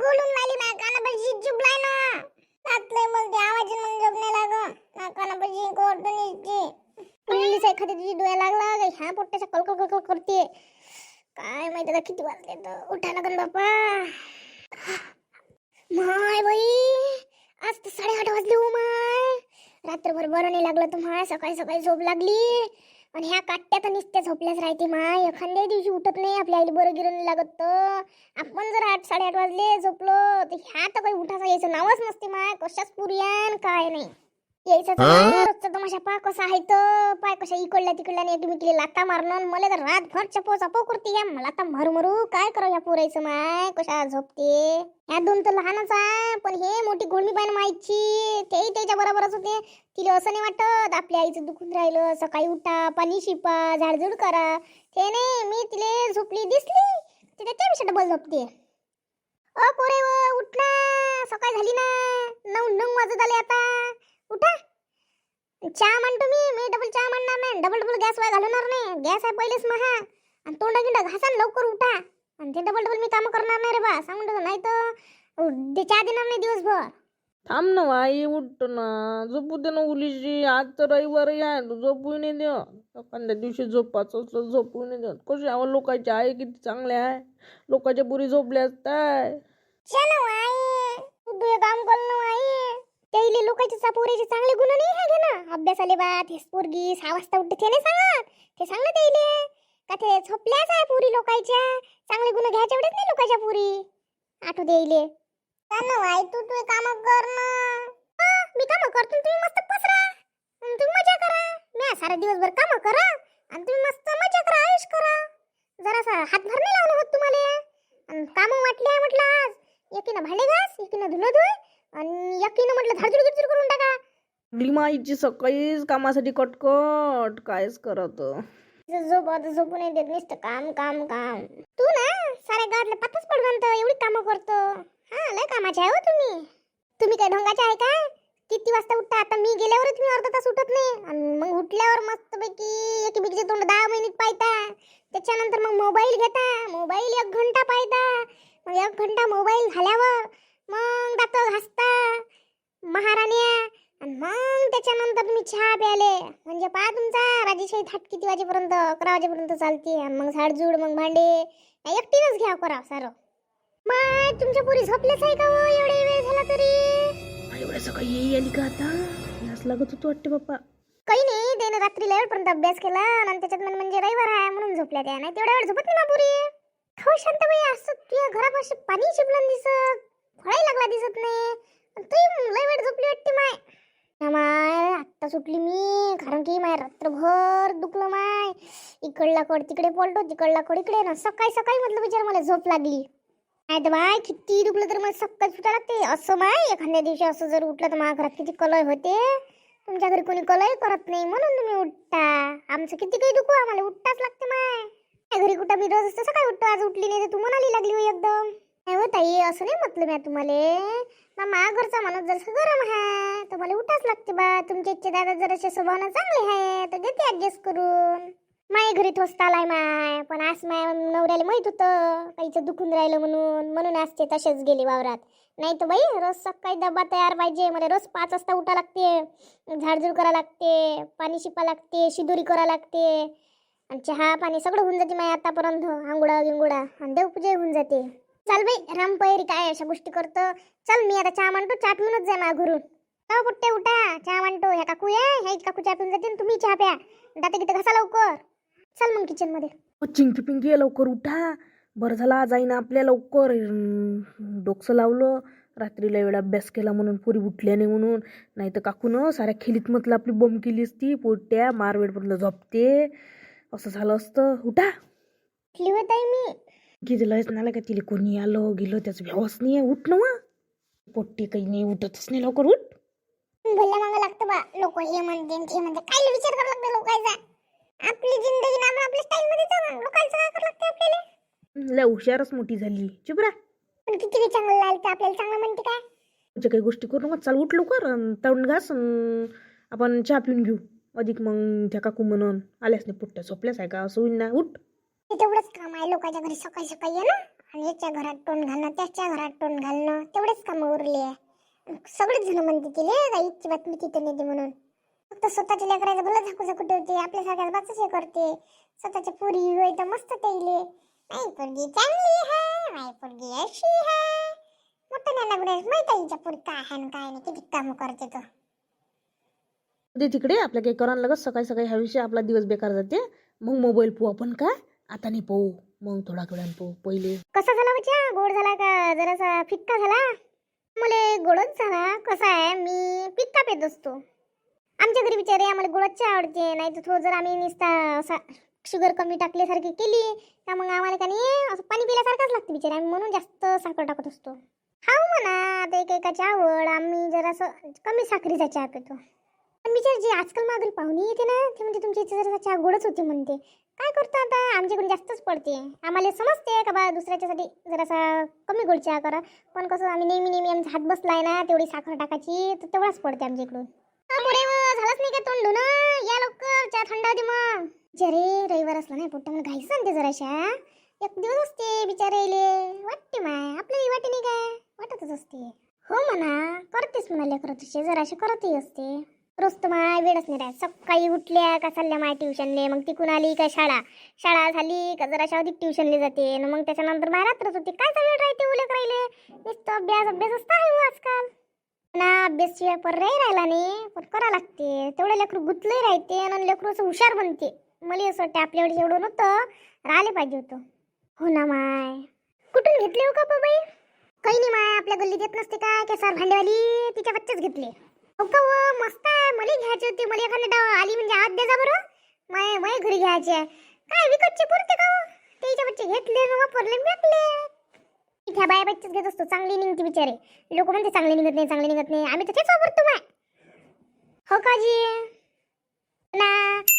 गोलून राहिली ना कानापाशी चुपलाय ना. मग ते आवाज मग झोप नाही लाग कानापाशी पुलिस एखादी तुझी डोळ्या लागला का ह्या कलकल कलकल करते काय माहिती आता किती वाजले तर. उठा लागन बापा माय बाई आज तर साडेआठ वाजले हो माय. रात्रभर बरं नाही लागलं तुम्हाला सकाळी सकाळी झोप लागली. आणि ह्या काट्या तर नुसत्या झोपल्याच राहते माय. एखाद्या दिवशी उठत नाही आपल्या आईला बरं गिरण नाही लागत तर. आपण जर आठ साडेआठ वाजले झोपलो तर ह्या तर काही उठायचं यायचं नावच नसते माय. कशाच पुरियान? काय नाही. यायचं रोजचा तमाशा पा कसा आहे तर पाय कशा इकडल्या तिकडल्या नाही तुम्ही केली लाता मारणं मला तर रातभर चपो चपो करते या. मला तर मरू मरू काय करावं या पोरायचं माय? कशा झोपते? ह्या दोन तर लहानच आहे पण हे मोठी गोळणी पाहिजे मायची तेही त्याच्या बरोबरच होते. तिला असं नाही वाटत आपल्या आईचं दुखून राहिलं सकाळी उठा पाणी शिपा झाडझूड करा. ते नाही मी तिले झोपली दिसली ते त्याच्यापेक्षा डबल झोपते. अ पोरे व उठ ना सकाळ झाली ना नऊ नऊ वाजत आले आता. उठा चहा म्हणतो मी मी डबल चहा म्हणणार नाही डबल डबल गॅस वाय घालवणार नाही. गॅस आहे पहिलेच महा. आणि तोंड गिंड घासा लवकर उठा. आणि ते डबल डबल मी काम करणार नाही रे बा. सांगून नाही तर ते चहा देणार नाही दिवसभर. थांब ना आई उठतो ना. झोपू दे ना उलीची आज तर रविवारी आहे तू झोपू नाही देत. एखाद्या दिवशी झोपाचं झोपू नाही देत. कशी आवड लोकांची आई किती चांगले आहे. लोकांच्या पुरी झोपल्या असताय चलो आई तू काम कर ना आई त्याइले लोकांचे पोरीचे चांगले गुण नाही आहे ना? अभ्यासाले बा ते पोरगी सहा वाजता उठते ते नाही सांगत. ते सांग ना त्याइले का ते झोपल्याच आहे पुरी लोकांच्या. चांगले गुण घ्यायच्या वेळेस नाही लोकांच्या पुरी. आठवू द्यायले ना आई तू तू काम कर ना. मी काम करतो तुम्ही मस्त पसरा. आणि तुम्ही मजा करा. मी सारा दिवसभर काम करा आणि तुम्ही मस्त मजा करा आयुष करा. जरासा हातभार नाही लावणं होत तुम्हाला? कामं वाटले म्हटलं आज. एकीनं भांडे घास एकीनं धुलो धुय. आणि एकीनं म्हटलं झाडझुड गिडझुड करून टाका. माईची सकाळीच कामासाठी कटकट कायच करत. झोप झोपू नाही देत नुसतं काम काम काम. तू ना साऱ्या गावातल्या पातच पड म्हणतो एवढी कामं करतो. हा लय कामाचे आहे हो तुम्ही. तुम्ही काय ढोंगाचे आहे का? किती वाजता उठता? आता मी गेल्यावर तुम्ही अर्धा तास उठत नाही. आणि मग उठल्यावर मस्तपैकी एकीमेकीचे तोंड दहा मिनिट पाहता. त्याच्यानंतर मग मोबाईल घेता. मोबाईल एक घंटा पाहता. मग एक घंटा मोबाईल झाल्यावर मग दात घासता महाराण्या. आणि मग त्याच्यानंतर तुम्ही चहा प्याले. म्हणजे पहा तुमचा राजेशाही थाट किती वाजेपर्यंत अकरा वाजेपर्यंत चालते. आणि मग झाडझूड मग भांडे. एकटीनच घ्या करा सारं. मग तुमच्या पुरी झोपलेच आहे का हो? एवढे वेळ झाला तरी? एवढ्या सकाळी आली का आता. यास लागत होतो वाटते बाप्पा. काही नाही त्याने रात्री लेवडपर्यंत अभ्यास केला. आणि त्याच्यात म्हणे म्हणजे रविवार आहे म्हणून झोपल्या त्या. नाही तेवढ्या वेळ झोपत नाही ना पुरी. हो शांताबाई असं तुझ्या घरापाशी पाणी शिपलं दिसत. फळाही लागला दिसत नाही आणि तू लय वेळ झोपली वाटते माय. ना माय आत्ता सुटली मी. कारण की माय रात्रभर दुखलं माय. इकडला कड तिकडे पलटो तिकडला कड इकडे ना. सकाळी सकाळी म्हटलं बिचार मला झोप लागली. नाही तर माय किती दुखलं तर मला सकाळी सुटा लागते. असं माय एखाद्या दिवशी असं जर उठलं तर माझ्या घरात किती कलय होते. तुमच्या घरी कोणी कलय करत नाही म्हणून तुम्ही उठता. आमचं किती काही दुखू आम्हाला उठताच लागते माय. घरी कुठं मी रोज असतं सकाळी उठतो? आज उठली नाही तर तू म्हणाली लागली एकदम. हो ताई असं नाही म्हटलं मी तुम्हाला. ना मा घरचा माणूस जर गरम आहे. तर मला उठाच लागते बा. तुमच्या इच्छे दादा जर असे स्वभावना चांगले आहे तर घेते ॲडजस्ट करून. माय घरी थोसता आलाय माय. पण आज माय नवऱ्याला माहीत होतं. काहीचं दुखून राहिलं म्हणून. म्हणून आज ते तसेच गेले वावरात. नाही तर बाई रोज सकाळी डबा तयार पाहिजे. मला रोज पाच वाजता उठा लागते. झाडझूड करा लागते. पाणी शिपा लागते. शिदुरी करा लागते. आणि चहा पाणी सगळं होऊन जाते माय आतापर्यंत. आंघोळा गिंगोळा आणि देवपूजा होऊन जाते. चल बाई रामपैरी काय अशा गोष्टी करतो. चल मी आता चहा मांडतो चहा पिऊनच जा माझ्या घरून. हो पुट्टे उठा. चहा मांडतो. ह्या काकू या. ह्या काकू चहा पिऊन जाते आणि तुम्ही चहा प्या. दाते किती घासा लवकर. चल मग किचनमध्ये. चिंकी पिंकी लवकर उठा. बरं झालं आज आईनं आपल्या लवकर डोकसं लावलं. रात्रीला वेळ अभ्यास केला म्हणून पुरी उठल्या नाही म्हणून. नाही तर काकून साऱ्या खेलीत म्हटलं आपली बॉम्ब केली असती पोट्या मारवेडपर्यंत झोपते. असं झालं असतं. उठा. लिवत आहे मी. किती लयच नाही का तिला कोणी आलं गेलं त्याचं व्यवस नाही आहे उठ ना वा. पोट्टी काही नाही उठतच नाही लवकर उठ. भल्ला मागं लागतं बा लोक हे म्हणते आणि ते म्हणते. काय विचार करावं लागतं लोकांचा? आपली जिंदगी ना आपण आपल्या स्टाईल मध्ये जाऊ लोकांचं काय करावं लागतं आपल्याला? लय हुशारच मोठी झाली. चुप रा पण किती बी चांगलं लागतं आपल्याला चांगलं म्हणते काय? तुझ्या काही गोष्टी करू नका चाल उठ लवकर अन तोंड घास अन आपण चहा पिऊन घेऊ. अधिक मग त्या काकू म्हणून आल्यास नाही पुट्ट्या झोपल्यास आहे का असं होईन ना उठ. तेवढंच काम आहे. लोकांच्या घरी सकाळी सकाळी येणं ना. आणि याच्या घरात तोंड घालणं त्याच्या घरात तोंड घालणं. तेवढेच कामं उरले आहे. सगळेच जण म्हणते तिले गाईची बातमी तिथे नेते म्हणून. फक्त स्वतःच्या लेकरायचं भलं झाकू झाकू ठेवते. आपल्यासारख्याच बातच हे करते. स्वतःच्या पुरी होय तर मस्त त्याईले नाही पोरगी चांगली आहे. माई पोरगी अशी आहे. मोठं नाही लागू माहीत आहे हिच्या पुरी काय आहे काय नाही. किती कामं करते तो. ते तिकडे. आपल्या काही करायला लगत. सकाळी सकाळी ह्या विषय आपला दिवस बेकार जाते. मग मोबाईल पुवा आपण काय आता नाही पोहू. मग थोडा वेळानं पोहू. पहिले कसा झाला बच्चा? गोड झाला का? जरासा फिक्का झाला? मला गोडच झाला. कसा आहे? मी फिक्का पेत असतो. आमच्या घरी बिचारे आम्हाला गोडच आवडते. नाही तर थोडं जर आम्ही नुसता असा शुगर कमी टाकल्यासारखी केली तर मग आम्हाला का नाही असं पाणी पिल्यासारखंच लागते बिचारे. आम्ही म्हणून जास्त साखर टाकत असतो. हा म्हणा आता एकेकाची आवड. आम्ही जरासं कमी साखरीचा चहा पितो. पण बिचार जे आजकाल मागील पाहुणे येते ना ते म्हणजे तुमच्या इथे जरा चहा गोडच होते म्हणते. काय करतो आता? आमच्याकडून जास्तच पडते. आम्हाला समजते का बा दुसऱ्याच्यासाठी जरासा कमी गोडच्या करा. पण कसं आम्ही नेहमी नेहमी आमचा हात बसलाय ना तेवढी साखर टाकायची तर तेवढाच पडते आमच्या इकडून पुढे झालंच नाही का तोंड या लवकर चहा थंड होती मग. जरे रविवार असला नाही पोट्ट मला घाई सांगते जराशा. एक दिवस असते बिचारेले वाटते माय आपल्याला वाटे नाही काय वाटतच असते. हो म्हणा करतेस म्हणा करत तुझे जराशा करतही असते. रोज तर माय वेळच नाही राहत सकाळी उठल्या का चालल्या माय ट्युशनले मग तिकून आली का शाळा. शाळा झाली का जराशा अधिक ट्युशनले जाते. न मग त्याच्यानंतर माय रात्रच होती. काय वेळ राहते उलक राहिले? नुसतं अभ्यास अभ्यास असता आहे हो आजकाल. ना अभ्यासशिवाय पर्याय राहिला नाही. पण करा लागते. तेवढं लेकरू गुतलंही राहते आणि लेकरू असं हुशार बनते. मला असं वाटते आपल्या वेळेस एवढं नव्हतं राहिले पाहिजे होतं. हो ना माय. कुठून घेतले हो का बाई? काही नाही माय आपल्या गल्लीत येत नसते काय केसार सर भांडेवाली तिच्या बच्चेच घेतले. का व, मस्त आहे. मला घ्यायची होती. मला एखादं डाव आली म्हणजे आज दे जा बरं. माय माय घरी घ्यायचे आहे. काय विकतचे पुरते का हो? त्याच्या बच्चे घेतले न वापरले न विकले. ह्या बाया बच्चेच घेत असतो. चांगली निघते बिचारे. लोक म्हणते चांगले निघत नाही चांगले निघत नाही. आम्ही तर तेच वापरतो माय. हो काजी ना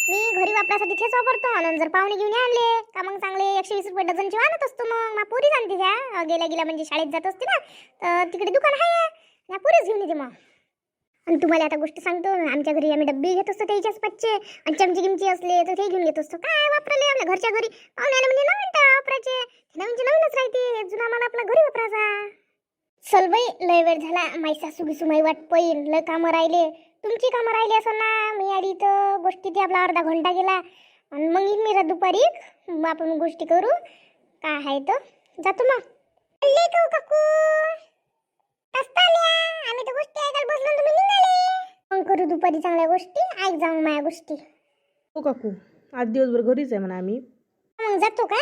मी घरी वापरासाठी तेच वापरतो. आणि जर पाहुणे घेऊन आणले का मग चांगले एकशे वीस रुपये डझनचे आणत असतो मग. मा पुरी जाणते त्या गेल्या गेल्या म्हणजे शाळेत जात असते ना तर तिकडे दुकान आहे. ना पुरीच घेऊन येते मग. आणि तुम्हाला आता गोष्ट सांगतो आमच्या घरी आम्ही डब्बे घेत असतो त्याच्याच पच्चे आणि चमचे किमचे असले तर ते घेऊन घेत असतो. काय वापरले आपल्या घरच्या घरी? पाहुण्याला म्हणजे नवीन तर वापरायचे. नवीनचे नवीनच राहते. जुना मला आपला घरी वापरायचा. चल बाई लय वेळ झाला. माई सासू गिसू माई वाट पैन लय कामं राहिले. तुमची कामं राहिली असं ना? मी आली तर गोष्टी ती आपला अर्धा घंटा गेला. आणि मग मी रा दुपारी आपण गोष्टी करू. काय आहे तर? जातो मग. ले का हो काकू? आम्ही तर गोष्टी ऐकायला बसलो तुम्ही निघाले. मग करू दुपारी चांगल्या गोष्टी ऐक जाऊ माझ्या गोष्टी. हो काकू. आज दिवसभर घरीच आहे म्हणा आम्ही. मग जातो का?